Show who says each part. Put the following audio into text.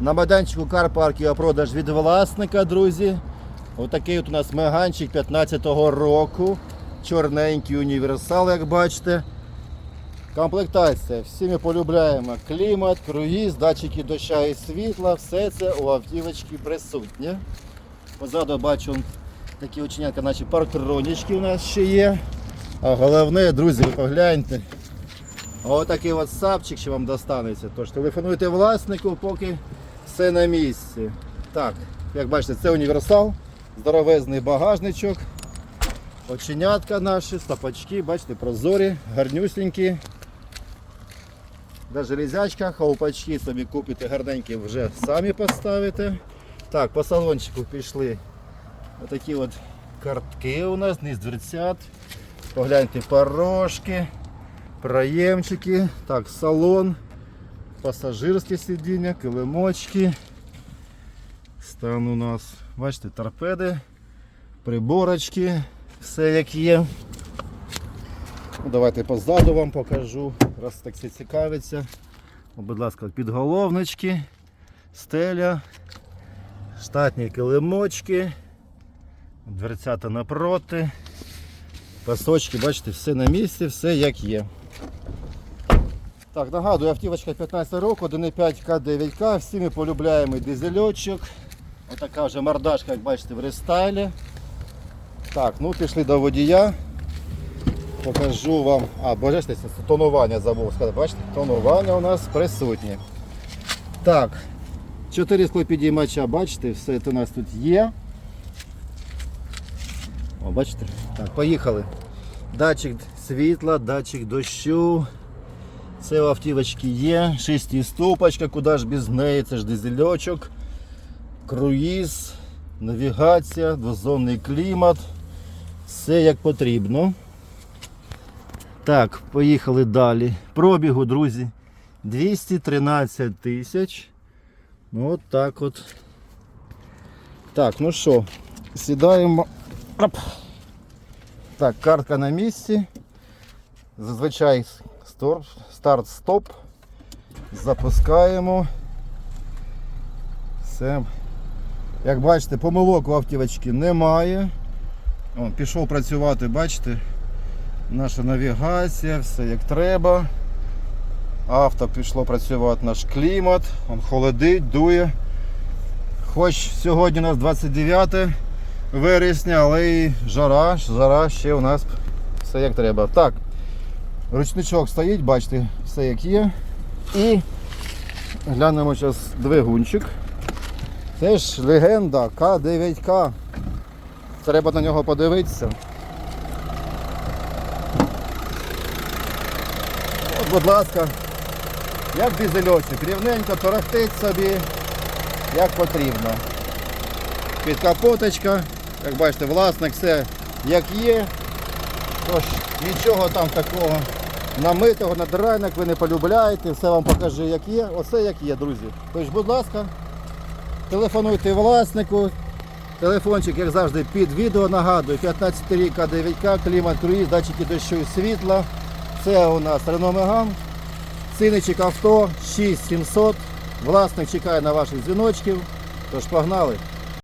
Speaker 1: На майданчику Карпарки продаж від власника, друзі. Отакий от у нас меганчик 15-го року. Чорненький універсал, як бачите. Комплектація. Всі ми полюбляємо клімат, круїз, датчики доща і світла. Все це у автівочці присутнє. Позаду бачу такі оченятка, наче партронічки у нас ще є. А головне, друзі, ви погляньте. Отакий от сапчик ще вам достанеться. Тож телефонуйте власнику, поки все на місці. Так, як бачите, це універсал, здоровезний багажничок. Оченятка наші, стопачки, бачите, прозорі, гарнюсінькі. На железячках, ховпачки собі купите гарненькі, вже самі поставите. Так, по салончику пішли отакі от картки у нас, низ дверцят. Погляньте, порожки, проємчики. Так, салон, пасажирське сидіння, килимочки. Стан у нас, бачите, торпеди, приборочки, все як є. Ну, давайте позаду вам покажу, раз так все цікавиться. О, будь ласка, підголовнички, стеля, штатні килимочки, дверцята напроти, пасочки, бачите, все на місці, все як є. Так, нагадую, автівочка 15 року, 1,5 К9К, всі ми полюбляємо дизельочок. Отака вже мордашка, як бачите, в рестайлі. Так, ну пішли до водія. Покажу вам. А, бачите, тонування забув сказати. Бачите, тонування у нас присутнє. Так, 4 склопідіймача, бачите, все це у нас тут є. О, бачите? Так, поїхали. Датчик світла, датчик дощу. Це у автівочки є. Шестиступочка, куди ж без неї, це ж дизельочок, круїз, навігація, двозонний клімат. Все як потрібно. Так, поїхали далі. Пробігу, друзі. 213 тисяч. Ну, от так от. Так, ну що, сідаємо. Так, картка на місці. Зазвичай старт-стоп. Запускаємо. Все. Як бачите, помилок у автівочки немає. О, пішов працювати, бачите? Наша навігація, все як треба. Авто пішло працювати наш клімат, он холодить, дує. Хоч сьогодні у нас 29 вересня, але і жара, жара ще у нас все як треба. Так, ручничок стоїть, бачите, все як є. І глянемо зараз двигунчик. Це ж легенда К9К. Треба на нього подивитися. От, будь ласка, як дизельочок, рівненько торохтить собі, як потрібно. Підкапоточка, як бачите, власник все як є. Тож нічого там такого намитого, надирайник ви не полюбляєте, все вам покажу як є. Оце як є, друзі. Тож, будь ласка, телефонуйте власнику. Телефончик, як завжди, під відео нагадую, 15 рік К9К, клімат круїз, датчики дощу і світла. Це у нас Renault Megane. Ціничок авто 6700. Власник чекає на ваших дзвіночків. Тож погнали.